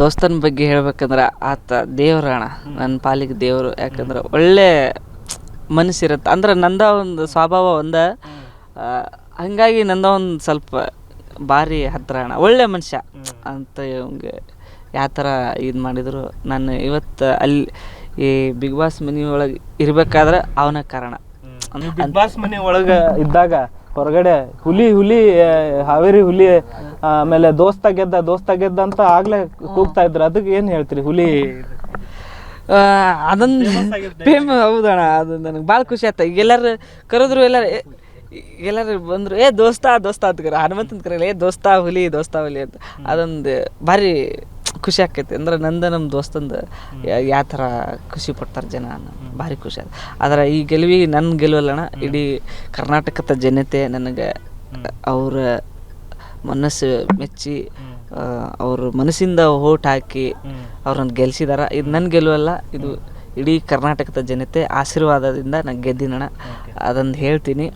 ದೋಸ್ತನ ಬಗ್ಗೆ ಹೇಳ್ಬೇಕಂದ್ರೆ ಆತ ದೇವ್ರ ಅಣ್ಣ ನನ್ನ ಪಾಲಿಗೆ ದೇವರು. ಯಾಕಂದ್ರೆ ಒಳ್ಳೆ ಮನಸ್ಸಿರುತ್ತೆ. ಅಂದ್ರೆ ನಂದ ಒಂದು ಸ್ವಭಾವ ಒಂದ ಹಂಗಾಗಿ ನಂದ ಒಂದು ಸ್ವಲ್ಪ ಭಾರಿ ಹತ್ರ ಅಣ್ಣ. ಒಳ್ಳೆ ಮನುಷ್ಯ ಅಂತ ಇವಂಗೆ ಯಾವ ಥರ ಇದು ಮಾಡಿದ್ರು. ನಾನು ಇವತ್ತು ಅಲ್ಲಿ ಈ ಬಿಗ್ ಬಾಸ್ ಮನೆ ಒಳಗೆ ಇರ್ಬೇಕಾದ್ರೆ ಅವನ ಕಾರಣ. ಬಿಗ್ ಬಾಸ್ ಮನೆ ಒಳಗೆ ಇದ್ದಾಗ ಹೊರಗಡೆ ಹುಲಿ ಹುಲಿ ಹಾವೇರಿ ಹುಲಿ ಆಮೇಲೆ ದೋಸ್ತ ಗೆದ್ದ ದೋಸ್ತ ಗೆದ್ದ ಅಂತ ಆಗ್ಲೇ ಕೂಗ್ತಾ ಇದ್ರು. ಅದಕ್ಕೆ ಏನ್ ಹೇಳ್ತೀರಿ? ಹುಲಿ ಅದೊಂದು ಫೇಮ್ ಹೌದಣ್ಣ ಅದು ನನಗೆ ಭಾಳ ಖುಷಿ ಆಯ್ತು. ಈಗ ಎಲ್ಲರೂ ಕರೆದ್ರು ಎಲ್ಲರೂ ಎಲ್ಲರೂ ಬಂದರು ಏ ದೋಸ್ತ ದೋಸ್ತ ಅಂತ ಕರ ಹನುಮಂತನ ಕರೆಯಲ್ಲ ಏ ದೋಸ್ತ ಹುಲಿ ದೋಸ್ತ ಹುಲಿ ಅಂತ. ಅದೊಂದು ಭಾರಿ ಖುಷಿ ಆಕೈತಿ ಅಂದ್ರೆ ನಂದು ನಮ್ಮ ದೋಸ್ತಂದು ಯಾವ ಥರ ಖುಷಿ ಪಡ್ತಾರೆ ಜನ. ಭಾರಿ ಖುಷಿ ಆಯ್ತು. ಆದ್ರೆ ಈ ಗೆಲುವಿಗೆ ನನ್ನ ಗೆಲುವಲ್ಲಣ್ಣ ಇಡೀ ಕರ್ನಾಟಕದ ಜನತೆ ನನಗೆ ಅವರ ಮನಸ್ಸು ಮೆಚ್ಚಿ ಅವ್ರ ಮನಸ್ಸಿಂದ ಓಟ್ ಹಾಕಿ ಅವ್ರನ್ನ ಗೆಲ್ಸಿದಾರ. ಇದು ನನ್ನ ಗೆಲುವಲ್ಲ ಇದು ಇಡೀ ಕರ್ನಾಟಕದ ಜನತೆ ಆಶೀರ್ವಾದದಿಂದ ನಾನು ಗೆದ್ದಿನಣ್ಣ ಅದೊಂದು ಹೇಳ್ತೀನಿ.